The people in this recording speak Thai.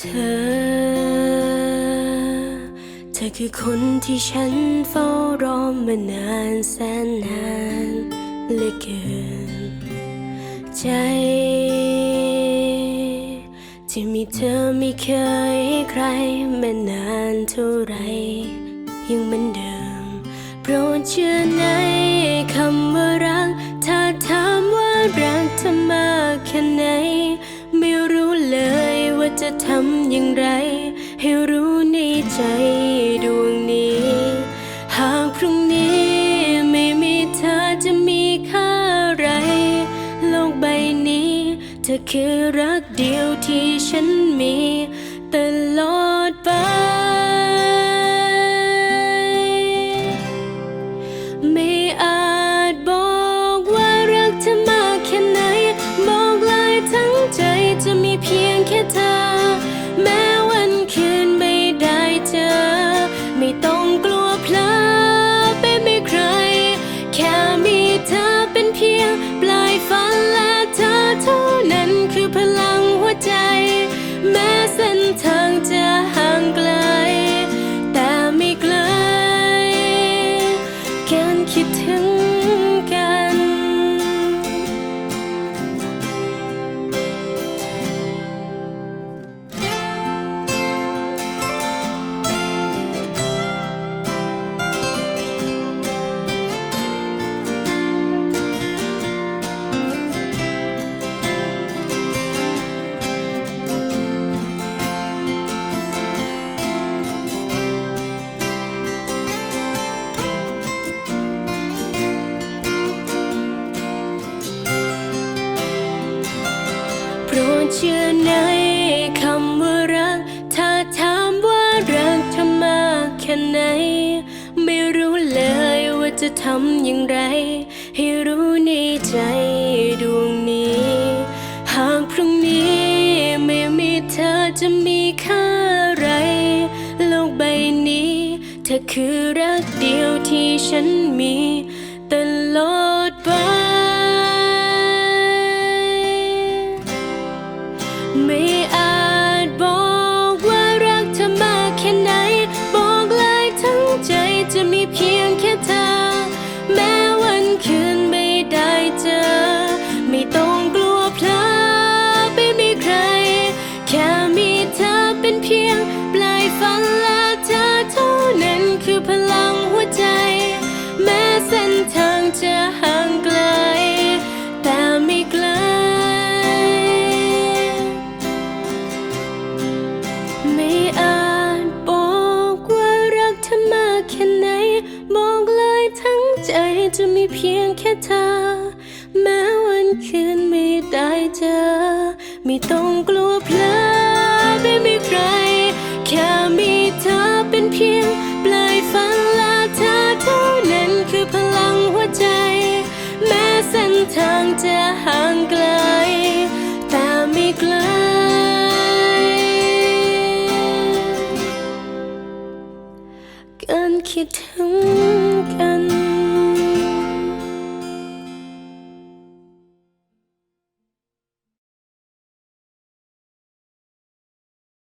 เธอ เธอคือคนที่ฉันเฝ้ารอมานานแสนนานเหลือเกิน ใจ ที่มีเธอไม่เคยให้ใครมานานเท่าไร ยังเหมือนเดิม โปรดเชื่อในคำว่ารัก ถ้าถามว่ารักเธอมากแค่ไหน จะทำอย่างไร ให้รู้ในใจดวงนี้ หากพรุ่งนี้ไม่มีเธอจะมีค่าอะไร โลกใบนี้ เธอคือรักเดียวที่ฉันมีตลอดไป ไม่ คิดถึง ทำอย่างไร ให้รู้ในใจดวงนี้ หากพรุ่งนี้ไม่มีเธอจะมีค่าอะไร โลกใบนี้ เธอคือรักเดียวที่ฉันมีตลอดไป พียง ปลายฝันและเธอเท่านั้นคือพลังหัวใจ แม้เส้นทางจะห่างไกล แต่ไม่ไกล ไม่อาจบอกว่ารักเธอมากแค่ไหน บอกเลยทั้งใจจะมีเพียงแค่เธอ แม้วันคืนไม่ได้เจอ ไม่ต้องกลัวเพลอ จะห่างไกล แต่ไม่ไกล เกินคิดถึง